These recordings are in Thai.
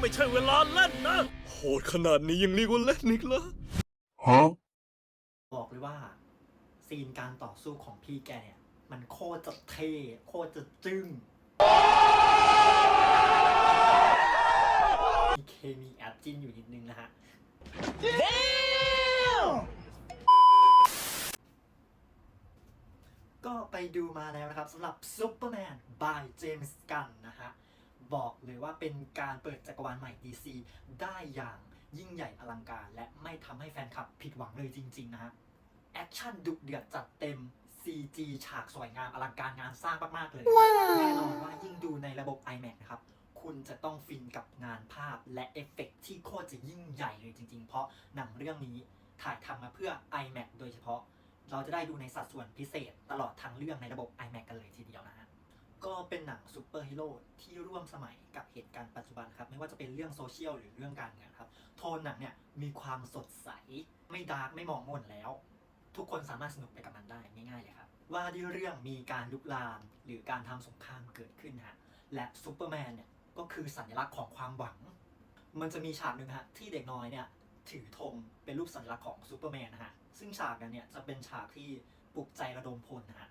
ไม่ใช่เวลาเล่นนะ โหดขนาดนี้ยังเรียกว่าเล่นอีกเหรอ Huh? บอกเลยว่า ซีนการต่อสู้ของพี่แกเนี่ย มันโคตรจะเท่โคตรจะจึ้งมีเคมีแอบจิ้นอยู่นิดนึงนะฮะก็ไปดูมาแล้วนะครับสำหรับ Superman by James Gunn นะฮะ บอกเลยว่าเป็นการเปิดจักรวาลใหม่ DC ได้อย่างยิ่งใหญ่อลังการ และไม่ทำให้แฟนคลับผิดหวังเลยจริง ๆ นะฮะแอคชั่นดุเดือดจัดเต็ม CG ฉากสวยงามอลังการงานสร้างมาก ๆ เลยแน่นอนว่ายิ่งดูในระบบ iMac นะครับ คุณจะต้องฟินกับงานภาพและเอฟเฟกต์ที่โคตรจะยิ่งใหญ่เลยจริง ๆ เพราะหนังเรื่องนี้ถ่ายทำมาเพื่อ iMac โดยเฉพาะ เราจะได้ดูในสัดส่วนพิเศษตลอดทั้งเรื่องในระบบ iMac กันเลยทีเดียวนะฮะ ก็เป็นหนังซูเปอร์ฮีโร่ที่ร่วมสมัยกับเหตุการณ์ปัจจุบันครับ ไม่ว่าจะเป็นเรื่องโซเชียลหรือเรื่องการเมืองครับ โทนหนังเนี่ยมีความสดใส ไม่ดาร์กไม่มองมนแล้ว ทุกคนสามารถสนุกไปกับมันได้ง่ายๆเลยครับ ว่าด้วยเรื่องมีการลุกลาม หรือการทำสงครามเกิดขึ้นฮะและซูเปอร์แมนเนี่ยก็คือสัญลักษณ์ของความหวัง มันจะมีฉากหนึ่งฮะที่เด็กน้อยเนี่ยถือธงเป็นรูปสัญลักษณ์ของซูเปอร์แมนนะฮะซึ่งฉากนั้นเนี่ยจะเป็นฉากที่ปลุกใจระดมพลนะฮะ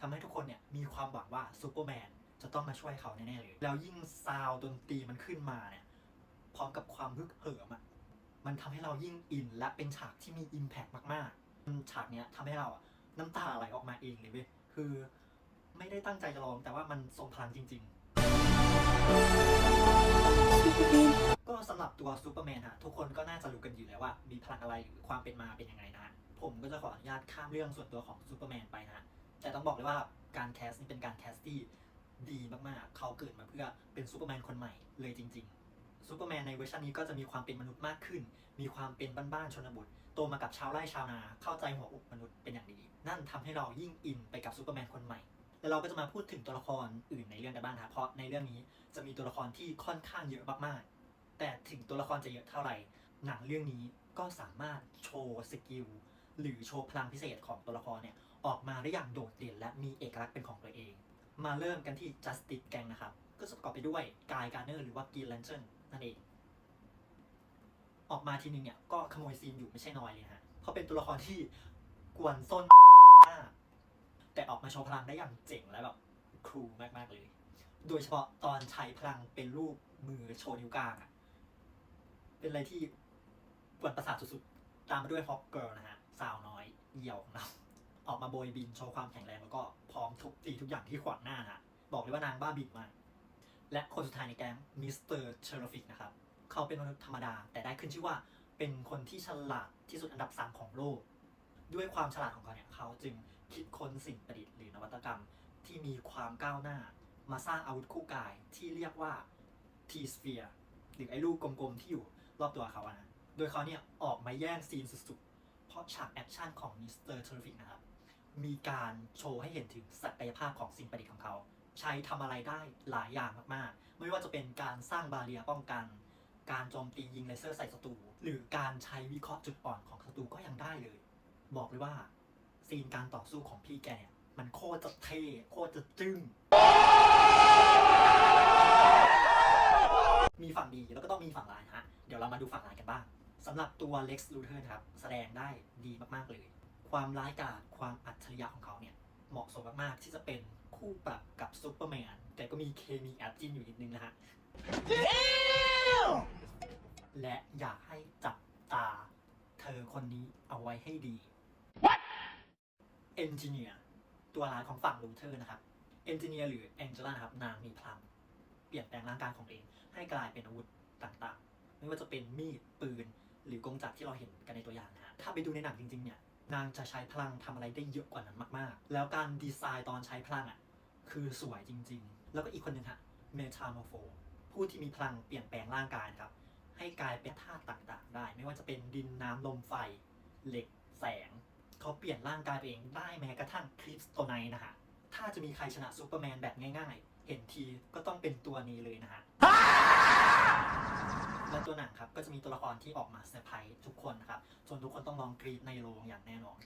ทำให้ทุกคนเนี่ยมีความหวังว่าซูเปอร์แมนจะต้องมาช่วยเขาแน่ๆเลย แล้วยิ่งซาวด์ดนตรีมันขึ้นมาเนี่ยพร้อมกับความฮึกเหิมอะมันทำให้เรายิ่งอินและเป็นฉากที่มีอิมแพกมากๆอืมฉากเนี้ยทำให้เราอะน้ำตาไหลออกมาเองเลยเว้ยคือไม่ได้ตั้งใจจะร้องแต่ว่ามันทรงพลังจริง ๆ ก็สำหรับตัวซูเปอร์แมนฮะทุกคนก็น่าจะรู้กันอยู่แล้วว่า มีพลังอะไรหรือความเป็นมาเป็นยังไงนะฮะผมก็จะขออนุญาตข้ามเรื่องส่วนตัวของซูเปอร์แมนไปนะฮะ แต่ต้องบอกเลยว่าการแคสนี่เป็นการแคสที่ดีมากๆ เขาเกิดมาเพื่อเป็นซูเปอร์แมนคนใหม่เลยจริงๆซูเปอร์แมนในเวอร์ชันนี้ก็จะมีความเป็นมนุษย์มากขึ้น มีความเป็นบ้านๆชนบท โตมากับชาวไร่ชาวนา เข้าใจหัวอกมนุษย์เป็นอย่างดี นั่นทำให้เรายิ่งอินไปกับซูเปอร์แมนคนใหม่แล้วเราก็จะมาพูดถึงตัวละครอื่นในเรื่องกันบ้างนะเพราะในเรื่องนี้จะมีตัวละครที่ค่อนข้างเยอะมากๆ แต่ถึงตัวละครจะเยอะเท่าไหร่ หนังเรื่องนี้ก็สามารถโชว์สกิลหรือโชว์พลังพิเศษของตัวละครเนี่ย ออกมาได้อย่างโดดเด่น และมีเอกลักษณ์เป็นของตัวเอง มาเริ่มกันที่ Justice Gang นะครับ ก็ประกอบไปด้วยกายการเนอร์หรือว่ากีแลนเชนนั่นเอง ออกมาทีนึงเนี่ยก็ขโมยซีนอยู่ไม่ใช่น้อยเลยฮะเพราะเป็นตัวละครที่กวนส้นมากแต่ออกมาโชว์พลังได้อย่างเจ๋งและแบบครูมากๆเลย โดยเฉพาะตอนใช้พลังเป็นรูปมือโชว์นิ้วกลางอะเป็นอะไรที่กวนประสาทสุดๆ ตามมาด้วยฮอกเกิลนะฮะ สาวน้อยเหี่ยวของเรา ออกมาโบยบินโชว์ความแข็งแรงแล้วก็พร้อมทุกตีทุกอย่างที่ขวางหน้าฮะบอกเลยว่านางบ้าบินมากและคนสุดท้ายในแก๊งมิสเตอร์เชอร์ฟิกนะครับ เขาเป็นมนุษย์ธรรมดา แต่ได้ขึ้นชื่อว่าเป็นคนที่ฉลาดที่สุดอันดับ3ของโลก ด้วยความฉลาดของเขาเนี่ยเขาจึงคิดค้นสิ่งประดิษฐ์หรือนวัตกรรมที่มีความก้าวหน้า มาสร้างอาวุธคู่กายที่เรียกว่า T-Sphere หรือไอ้ลูกกลมๆที่อยู่รอบตัวเขาอะนะ โดยเขาเนี่ยออกมาแย่งซีนสุดๆ เพราะฉากแอคชั่นของมิสเตอร์เทอร์ฟิกนะครับ มีการโชว์ให้เห็นถึงศักยภาพของสิ่งประดิษฐ์ของเขา ใช้ทำอะไรได้หลายอย่างมากๆ ไม่ว่าจะเป็นการสร้างบาเรียป้องกัน การโจมตียิงเลเซอร์ใส่ศัตรูหรือการใช้วิเคราะห์จุดอ่อนของศัตรูก็ยังได้เลย บอกเลยว่า ซีนการต่อสู้ของพี่แกเนี่ยมันโคตรจะเท่โคตรจะจึ้งมีฝั่งดีแล้วก็ต้องมีฝั่งร้ายฮะ เดี๋ยวเรามาดูฝั่งร้ายกันบ้างสำหรับตัว Lex Luthor นะครับ แสดงได้ดีมาก ๆ เลย ความร้ายกาจความอัจฉริยะของเขาเนี่ยเหมาะสมมากๆที่จะเป็นคู่ปรับกับซูเปอร์แมนแต่ก็มีเคมีแอบจิ้นอยู่นิดนึงนะฮะ และอยากให้จับตาเธอคนนี้เอาไว้ให้ดีเอนจิเนียร์ตัวร้ายของฝั่งลูเทอร์นะครับเอนจิเนียร์หรือแองเจล่านะครับนางมีพลังเปลี่ยนแปลงร่างกายของตัวเอง ให้กลายเป็นอาวุธต่างๆ ไม่ว่าจะเป็นมีดปืน หรือกงจักรที่เราเห็นกันในตัวอย่างนะฮะถ้าไปดูในหนังจริงๆเนี่ย นางจะใช้พลังทำอะไรได้เยอะกว่านั้นมากๆ แล้วการดีไซน์ตอนใช้พลังอะคือสวยจริง ๆ แล้วก็อีกคนหนึ่งฮะเมทามอร์โฟผู้ที่มีพลังเปลี่ยนแปลงร่างกายครับ ให้กลายเป็นธาตุต่างๆ ได้ ไม่ว่าจะเป็นดินน้ำลมไฟ เหล็กแสง เขาเปลี่ยนร่างกายตัวเองได้แม้กระทั่งคริสโตไนนะฮะถ้าจะมีใครชนะซูเปอร์แมนแบบง่าย ๆ เห็นทีก็ต้องเป็นตัวนี้เลยนะฮะ และตัวหนังครับก็จะมีตัวละครที่ออกมาเซอร์ไพรส์ทุกคนนะครับจนทุกคนต้องร้องกรีดในโรงอย่างแน่นอน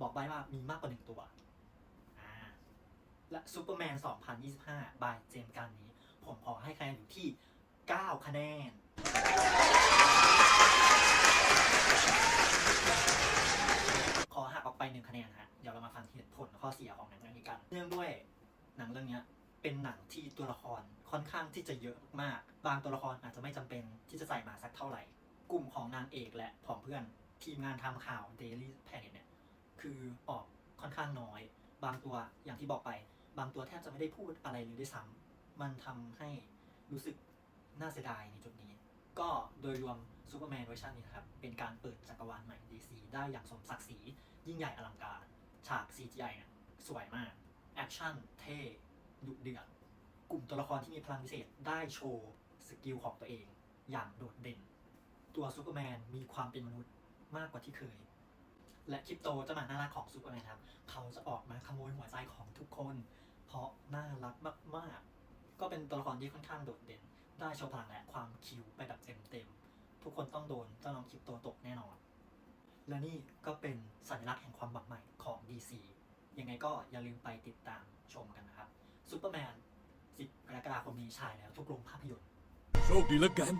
บอกไว้ว่ามีมากกว่าหนึ่งตัวและซูเปอร์แมน 2025 บายเจมส์กันนี้ ผมขอให้คะแนนอยู่ที่ 9 คะแนน ขอหักออกไปหนึ่งคะแนนฮะ เดี๋ยวเรามาฟังเหตุผลข้อเสียของหนังเรื่องนี้กัน เนื่องด้วยหนังเรื่องนี้ เป็นหนังที่ตัวละครค่อนข้างที่จะเยอะมาก บางตัวละครอาจจะไม่จำเป็นที่จะใส่มาสักเท่าไหร่ กลุ่มของนางเอกและผองเพื่อนทีมงานทำข่าว Daily Planet เนี่ยคือออกค่อนข้างน้อย บางตัวอย่างที่บอกไป บางตัวแทบจะไม่ได้พูดอะไรเลยด้วยซ้ำมันทำให้รู้สึกน่าเสียดายในจุดนี้ ก็โดยรวมซูเปอร์แมนเวอร์ชันนี้นะครับ เป็นการเปิดจักรวาลใหม่ DC ได้อย่างสมศักดิ์ศรียิ่งใหญ่อลังการ ฉาก CGI เนี่ยสวยมาก แอคชั่นเท่ ดุเดือดกลุ่มตัวละครที่มีพลังพิเศษได้โชว์สกิลของตัวเองอย่างโดดเด่น ตัวซูเปอร์แมนมีความเป็นมนุษย์มากกว่าที่เคย และคริปโตเจ้าหมาน่ารักของซูเปอร์แมนครับ เขาจะออกมาขโมยหัวใจของทุกคน เพราะน่ารักมาก ๆ ก็เป็นตัวละครที่ค่อนข้างโดดเด่น ได้โชว์พลังและความคิวไปแบบเต็มๆทุกคนต้องโดนเจ้าน้องคริปโตตกแน่นอน และนี่ก็เป็นสัญลักษณ์แห่งความหวังใหม่ของ DC ยังไงก็อย่าลืมไปติดตามชมกันนะครับ ซูเปอร์แมน 10 กรกฎาคมนี้ฉายแล้วทุกโรงภาพยนตร์ โชคดีแล้วกัน